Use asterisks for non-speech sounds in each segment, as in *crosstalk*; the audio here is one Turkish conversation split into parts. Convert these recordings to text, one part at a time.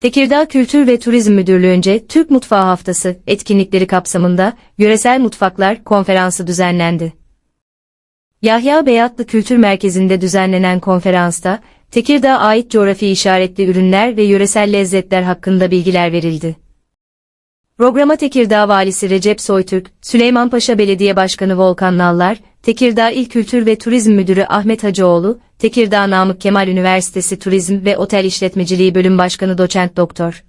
Tekirdağ Kültür ve Turizm Müdürlüğü'nce Türk Mutfağı Haftası etkinlikleri kapsamında Yöresel Mutfaklar Konferansı düzenlendi. Yahya Beyatlı Kültür Merkezi'nde düzenlenen konferansta, Tekirdağ'a ait coğrafi işaretli ürünler ve yöresel lezzetler hakkında bilgiler verildi. Programa Tekirdağ Valisi Recep Soytürk, Süleymanpaşa Belediye Başkanı Volkan Nallar, Tekirdağ İl Kültür ve Turizm Müdürü Ahmet Hacıoğlu, Tekirdağ Namık Kemal Üniversitesi Turizm ve Otel İşletmeciliği Bölüm Başkanı Doçent Doktor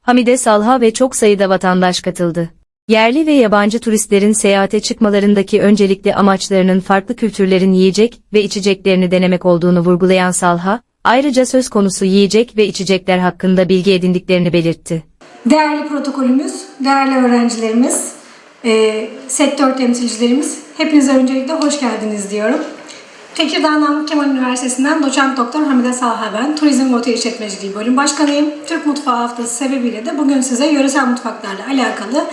Hamide Salha ve çok sayıda vatandaş katıldı. Yerli ve yabancı turistlerin seyahate çıkmalarındaki öncelikli amaçlarının farklı kültürlerin yiyecek ve içeceklerini denemek olduğunu vurgulayan Salha, ayrıca söz konusu yiyecek ve içecekler hakkında bilgi edindiklerini belirtti. Değerli protokolümüz, değerli öğrencilerimiz, e, sektör temsilcilerimiz, hepinize öncelikle hoş geldiniz diyorum. Tekirdağ Namık Kemal Üniversitesi'nden doçent doktor Hamide Salha ben. Turizm ve Otel İşletmeciliği Bölüm Başkanıyım. Türk Mutfağı Haftası sebebiyle de bugün size yöresel mutfaklarla alakalı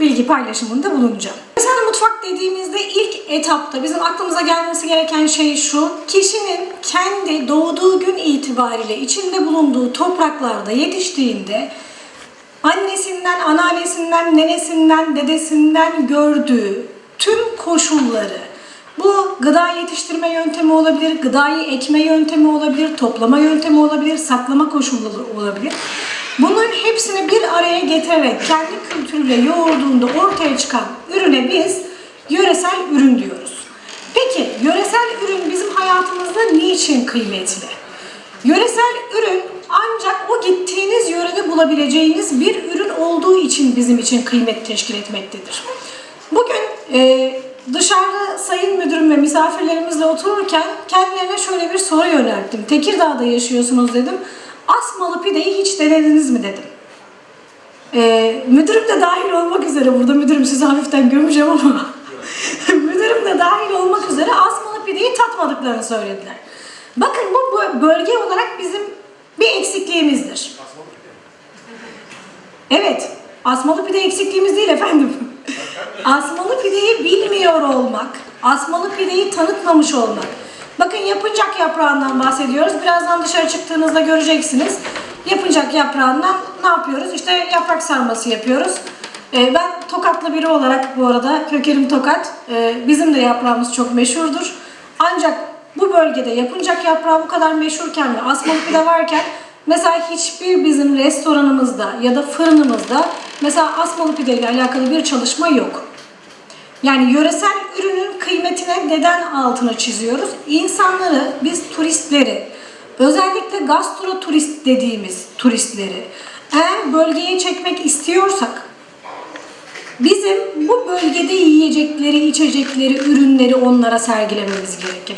bilgi paylaşımında bulunacağım. Yöresel mutfak dediğimizde ilk etapta bizim aklımıza gelmesi gereken şey şu. Kişinin kendi doğduğu gün itibariyle içinde bulunduğu topraklarda yetiştiğinde annesinden, anneannesinden, nenesinden, dedesinden gördüğü tüm koşulları, bu gıda yetiştirme yöntemi olabilir, gıdayı ekme yöntemi olabilir, toplama yöntemi olabilir, saklama koşulları olabilir. Bunların hepsini bir araya getirerek kendi kültürüyle yoğurduğunda ortaya çıkan ürüne biz yöresel ürün diyoruz. Peki yöresel ürün bizim hayatımızda niçin kıymetli? Yöresel ürün ancak o gittiğiniz yörede bulabileceğiniz bir ürün olduğu için bizim için kıymet teşkil etmektedir. Bugün e, dışarıda sayın müdürüm ve misafirlerimizle otururken kendilerine şöyle bir soru yönelttim. Tekirdağ'da yaşıyorsunuz dedim. Asmalı pideyi hiç denediniz mi dedim. E, müdürüm de dahil olmak üzere, burada müdürüm sizi hafiften gömeceğim ama *laughs* müdürüm de dahil olmak üzere asmalı pideyi tatmadıklarını söylediler. Bakın bu bölge olarak bizim bir eksikliğimizdir. Evet, asmalı pide eksikliğimiz değil efendim. *laughs* asmalı pideyi bilmiyor olmak, asmalı pideyi tanıtmamış olmak. Bakın yapıncak yaprağından bahsediyoruz. Birazdan dışarı çıktığınızda göreceksiniz. Yapıncak yaprağından ne yapıyoruz? İşte yaprak sarması yapıyoruz. Ee, ben Tokatlı biri olarak bu arada kökerim Tokat. Ee, bizim de yaprağımız çok meşhurdur. Ancak bu bölgede yapıncak yaprağı bu kadar meşhurken ve asmalı pide varken mesela hiçbir bizim restoranımızda ya da fırınımızda mesela asmalı pide ile alakalı bir çalışma yok. Yani yöresel ürünün kıymetine neden altına çiziyoruz? İnsanları, biz turistleri, özellikle gastro turist dediğimiz turistleri eğer bölgeye çekmek istiyorsak bizim bu bölgede yiyecekleri, içecekleri, ürünleri onlara sergilememiz gerekir.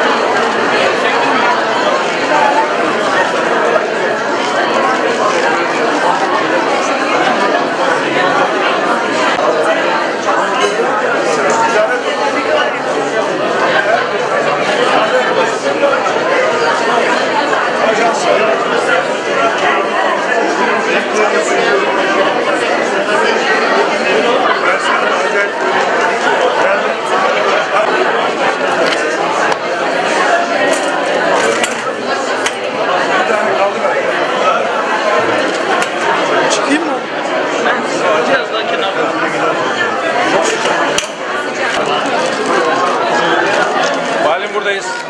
always.